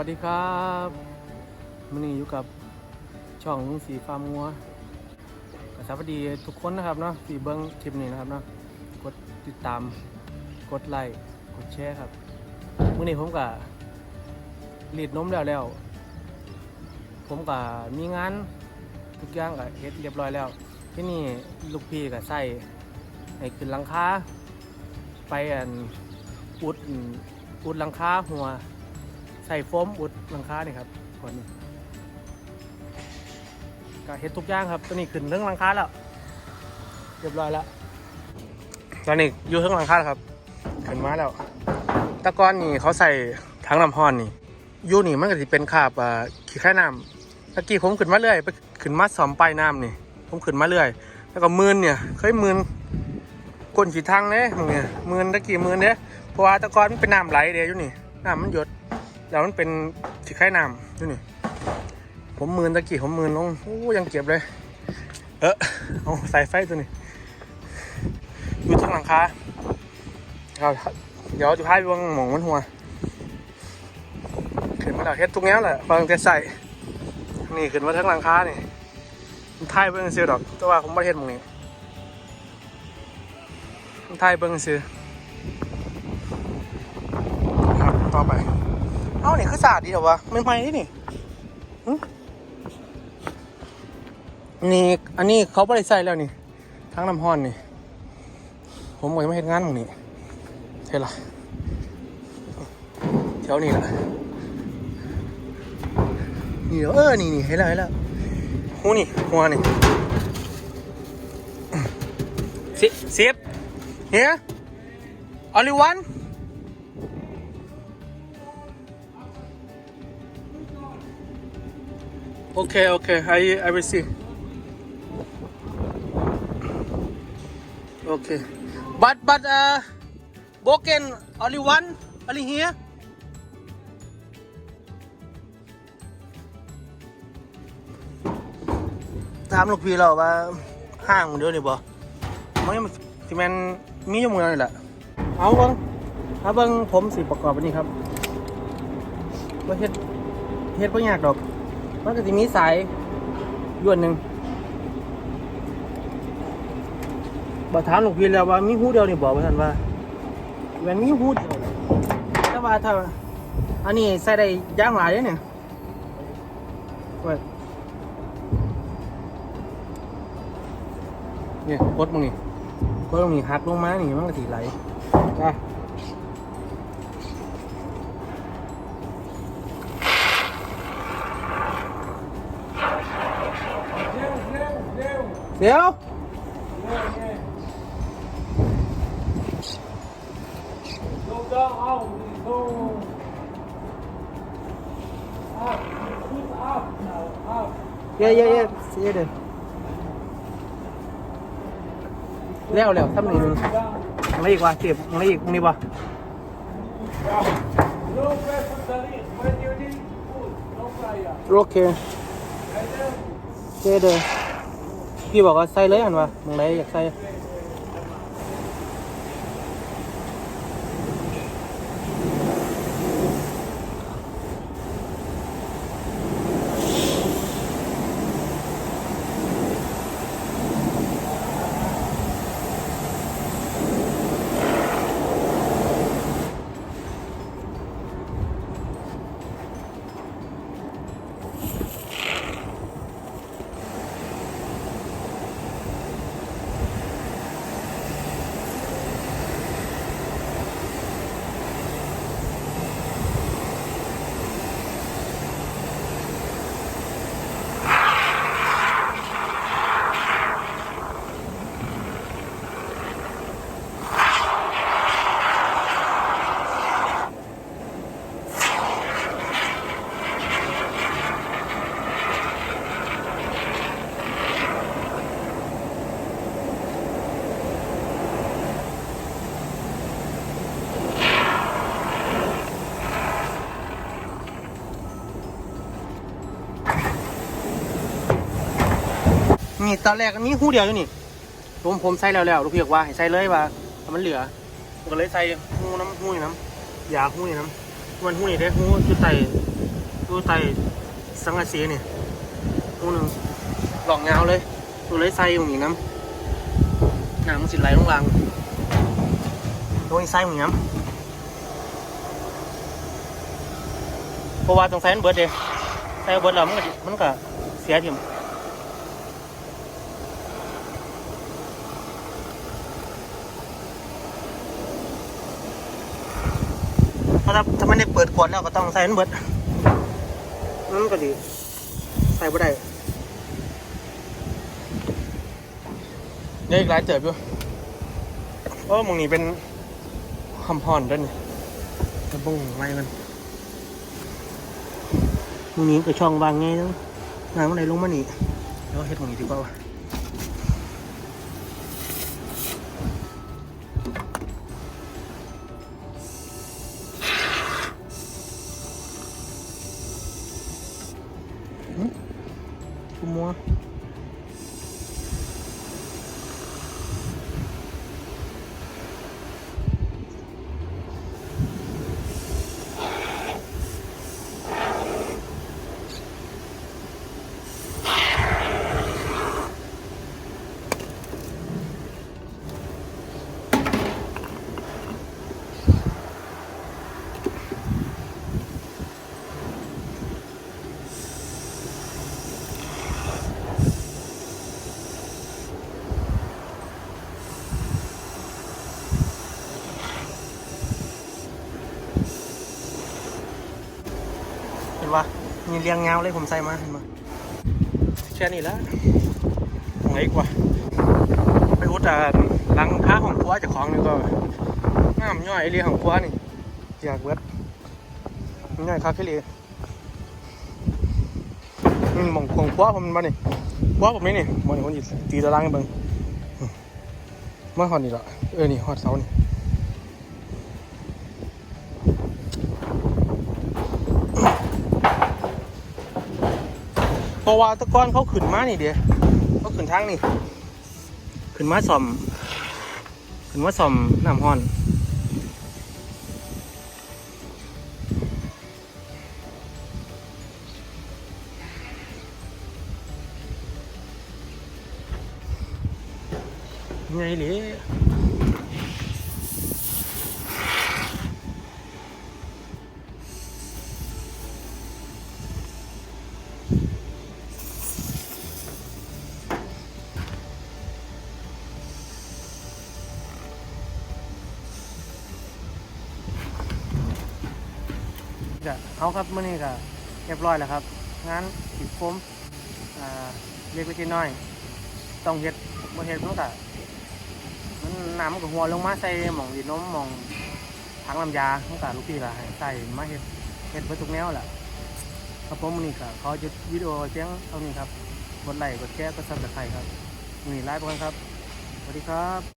วัสดีครับมันนี้อยู่กับช่องลุงสีฟาร์มงัวก็สวัสดีทุกคนนะครับเนาะที่เบิ้งคลิปนี้นะครับเนาะกดติดตามกดไลค์กดแชร์ครับมื่อนี้ผมกับรีดนมแล้วแล้ว ผมกับมีงานทุกอย่างกับเฮ็ดเรียบร้อยแล้ว ที่นี่ลูกพี่กับใส่ให้ขึ้นหลังคาไปอันอุดอุดหลังคาหัว ใส่โฟมอุดหลังคาเนี่ยครับคนนี้ก็เฮ็ดทุกอย่างครับตอนนี้ขึ้นเรื่องหลังคาแล้วเรียบร้อยแล้วตอนนี้อยู่เรื่องหลังคาแล้วครับขึ้นมาแล้วตะกอนนี่เขาใส่ทั้งน้ำห้อนนี่ยู่นี่มันก็จะเป็นคาบขี้ไข่น้ำตะกี้ผมขึ้นมาเรื่อยไปขึ้นมาสอมปลายน้ำนี่ ผมขึ้นมาเรื่อย แล้วก็มืนเนี่ยเคยมืนก้นขีทางเนี่ยมึงเนี่ยมืนตะกี้มืนเนี่ยเพราะว่าตะกอนมันเป็นน้ำไหลเดียวอยู่นี่น้ำมันหยด แล้วมันเป็นสีไข่น้ำดูนี่ ผมมืนตะกี้ผมมืนลงโอ้ยังเก็บเลย เออเอาสายไฟตัวนี้อยู่ทั้งหลังคาเอาเดี๋ยวจะพาไปวางหมองมันหัวขึ้นมาแล้วเฮ็ดทุกแนวแหละฟังแต่ใส่นี่ขึ้นมาทั้งหลังคานี่มันถ่ายเบิ้งซื้อดอก แต่ว่าผมไม่เฮ็ดหมองนี้มันถ่ายเบิ้งซื้อครับต่อไป นี่คือศาสตร์ดีเหรอวะไม่ไม่นี่นี่นี่อันนี้เขาไม่ได้ใส่แล้วนี่ ทั้งน้ำห้อนนี่ ผมก็ยังไม่เห็นงานตรงนี้เท่าไรแถวนี้แหละนี่เหรอเออนี่นี่เห็นแล้วเห็นแล้วหูนี่หัวนี่สิเสียบเฮีย only one Okay, okay. I I will see. Okay. But but uh broken only one only here. ถามลูกพี่เราว่าห้างมันเดียวนี่บ่มันยังสิแมนมีอยู่เมืองนี่แหละเอาบิ่งเอาบิ่งผมสิประกอบอันนี้ครับว่าเฮ็ดเฮ็ดบ่ยากดอก มันก็จะมีสายยวนหนึ่งบอกถามหลวงพี่แล้วว่ามีหูเดียวนี่บอกว่าท่านว่าแมันมีหูเดียวแต่ว่าถ้าอันนี้ใส่ได้ย่างหลายเลยเนี่ยเว้ยเนี่ยกดมึงนี่กดมึงนี่หักลงมานี่มันก็สีไหลอะ เดี๋ยวเย้เย้เย้เสียเด้อแล้วเล้วทำหนึ่งอะอีกวะเจ็บมาอีกนี่วะโอเคเจเด้ว พี่บอกว่าใส่เลยอันวะมึงไหนอยากใส่ นี่ตอนแรกอันนี้หูเดียวอยู่นี่ผมผมใส่แล้วแล้วลูกพี่บอกว่าให้ใส่เลยว่าถ้ามันเหลือผมก็เลยใส่หูน้ำหูนี่น้ำยาหูนี่น้ำมันหูนี่ได้หูจุดใส่ดูไตสังกะสีนี่ตัวหนึ่งหลอกเงาเลยตัวเลยใส่ตรงนี้น้ำน้ำมันสิไหลลงลังตัวนี้ใส่ตรงนี้น้ำเพราะว่าตรงใส่มันเบิดเดยใส่เบิดแล้วมันก็มันก็เสียทิม เพราะถ้าถ้ามันได้เปิดขวดแล้วก็ต้องใส่มันเบิดมันก็ดี ใส่บ่ได้เนี่ยอีกหลายเติบอยู่เพราะว่าหมองนี้เป็นคำพรด้วยนี่กระบุงไม้มันมองนี้ก็ช่องบางไงต้องน้ำอะไรลงมานี่เดี๋ยวเฮ็ดหมองนี้ดีกว่า ว มีเรียงเงาเลยผมใส่มาเห็นปะแค่นี้ละตรงไหนกวะไปอุดอ่าหลังค้าของคัวจะของนี่ก็งามย่อยเรียของคัวนี่อยากเบิดง่ายคักแค่เลยนี่มองของคัวผมมานี่คัวผมนี่นี่หมองนี่คนอีตีตารางเบิ่งอืมมาหอดนี่ละเออนี่หอดเสานี่ เพราะว่าตะกอนเขาขึ้นมานี่เดียวเขาขึ้นทางนี่ ขึ้นมาซ่อม ขึ้นมาซ่อมน้ำห้อนไงหรือ จะเอาครับเมื่อนี้ก็เรียบร้อยแล้วครับงานติดโฟมอ่าเล็กเล็กน้อย ต้องเฮ็ดบ่เฮ็ดมันก็มันน้ำมันก็หัวลงมาใส่หม่องดินน้มหม่องถังลำยามันก็ลูกพี่ก็ให้ใส่มาเฮ็ดเฮ็ดเบิดทุกแนวแหละครับผมมื้อนี้ก็ขอหยุดวิดีโอเพียงเท่านี้ครับกดไลค์กดแชร์กดซับสไครต์ครับมีไลฟ์ก่อนครับสวัสดีครับ